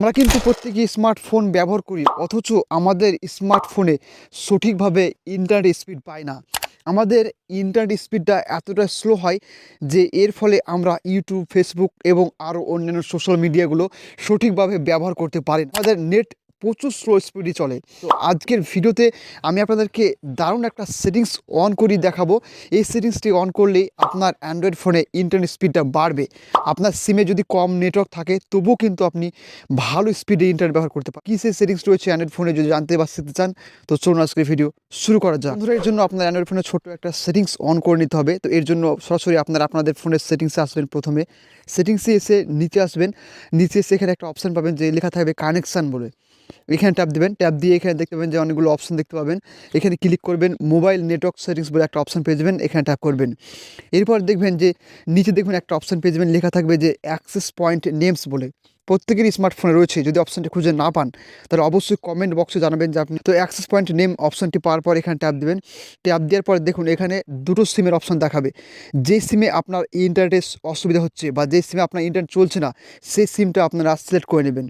আমরা কিন্তু প্রত্যেকেই স্মার্টফোন ব্যবহার করি, অথচ আমাদের স্মার্টফোনে সঠিকভাবে ইন্টারনেট স্পিড পায় না আমাদের ইন্টারনেট স্পিডটা এতটা স্লো হয় যে এর ফলে আমরা ইউটিউব ফেসবুক এবং আরও অন্যান্য সোশ্যাল মিডিয়াগুলো সঠিকভাবে ব্যবহার করতে পারি। আমাদের নেট প্রচুর স্লো স্পিডে চলে। তো আজকের ভিডিওতে আমি আপনাদেরকে দারুণ একটা সেটিংস অন করিয়ে দেখাবো। এই সেটিংসটি অন করলেই আপনার অ্যান্ড্রয়েড ফোনে ইন্টারনেট স্পিডটা বাড়বে। আপনার সিমে যদি কম নেটওয়ার্ক থাকে, তবুও কিন্তু আপনি ভালো স্পিডে ইন্টারনেট ব্যবহার করতে পারেন কী সেই সেটিংস রয়েছে অ্যান্ড্রয়েড ফোনে যদি জানতে বা শিখতে চান, তো চলুন আজকের ভিডিও শুরু করা যাক। এর জন্য আপনার অ্যান্ড্রয়েড ফোনে ছোট একটা সেটিংস অন করে নিতে হবে। তো এর জন্য সরাসরি আপনারা আপনাদের ফোনের সেটিংসে আসবেন প্রথমে। সেটিংসে এসে নিচে আসবেন। নিচে এসে এখানে একটা অপশান পাবেন যে লেখা থাকবে কানেকশান বলে। এখানে ট্যাপ দেবেন। ট্যাপ দিয়ে এখানে দেখতে পাবেন যে অনেকগুলো অপশন দেখতে পাবেন। এখানে ক্লিক করবেন মোবাইল নেটওয়ার্ক সেটিংস বলে একটা অপশন পেয়ে যাবেন, এখানে ট্যাপ করবেন। এরপর দেখবেন যে নিচে দেখবেন একটা অপশন পেয়ে যাবেন, লেখা থাকবে যে অ্যাক্সেস পয়েন্ট নেমস বলে। প্রত্যেকেরই স্মার্টফোনে রয়েছে। যদি অপশনটি খুঁজে না পান, তাহলে অবশ্যই কমেন্ট বক্সে জানাবেন যে আপনি তো অ্যাক্সেস পয়েন্ট নেম অপশানটি পাওয়ার পর এখানে ট্যাপ দেবেন। ট্যাপ দেওয়ার পর দেখুন এখানে দুটো সিমের অপশন দেখাবে। যে সিমে আপনার ইন্টারনেটের অসুবিধা হচ্ছে বা যে সিমে আপনার ইন্টারনেট চলছে না, সেই সিমটা আপনারা সিলেক্ট করে নেবেন।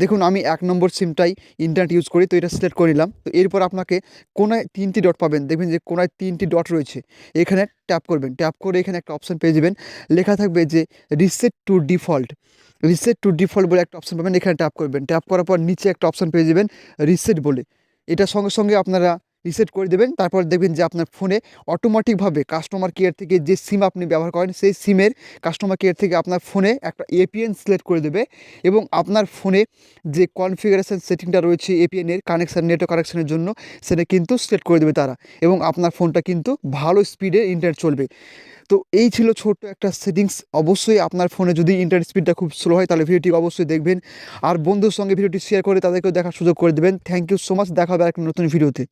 দেখুন আমি এক নম্বর সিমটাই ইন্টারনেট ইউজ করি, তো এটা সিলেক্ট করে নিলাম। তো এরপর আপনাকে কোনায় তিনটি ডট পাবেন। দেখবেন যে কোনায় তিনটি ডট রয়েছে। এখানে ট্যাপ করবেন। ট্যাপ করে এখানে একটা অপশন পেয়ে যাবেন। লেখা থাকবে যে reset to default reset to default বলে একটা অপশন পাবেন, এখানে ট্যাপ করবেন। ট্যাপ করার পর নিচে একটা অপশন পেয়ে যাবেন রিসেট বলে। এটা সঙ্গে সঙ্গে আপনারা রিসেট করে দেবেন, তারপর দেখবেন যে আপনার ফোনে অটোমেটিকভাবে কাস্টমার কেয়ার থেকে যে সিম আপনি ব্যবহার করেন, সেই সিমের কাস্টমার কেয়ার থেকে আপনার ফোনে একটা এপিএন সিলেক্ট করে দেবে এবং আপনার ফোনে যে কনফিগারেশন সেটিংটা রয়েছে এপিএনের কানেকশান নেটওয়ার্ক কানেকশানের জন্য, সেটা কিন্তু সিলেক্ট করে দেবে তারা এবং আপনার ফোনটা কিন্তু ভালো স্পিডে ইন্টারনেট চলবে। তো এই ছিল ছোট্ট একটা সেটিংস অবশ্যই আপনার ফোনে যদি ইন্টারনেট স্পিডটা খুব স্লো হয়, তাহলে ভিডিওটি অবশ্যই দেখবেন। আর বন্ধুর সঙ্গে ভিডিওটি শেয়ার করে তাদেরকেও দেখার সুযোগ করে দেবেন। থ্যাংক ইউ সো মাচ দেখা হবে একটা নতুন ভিডিওতে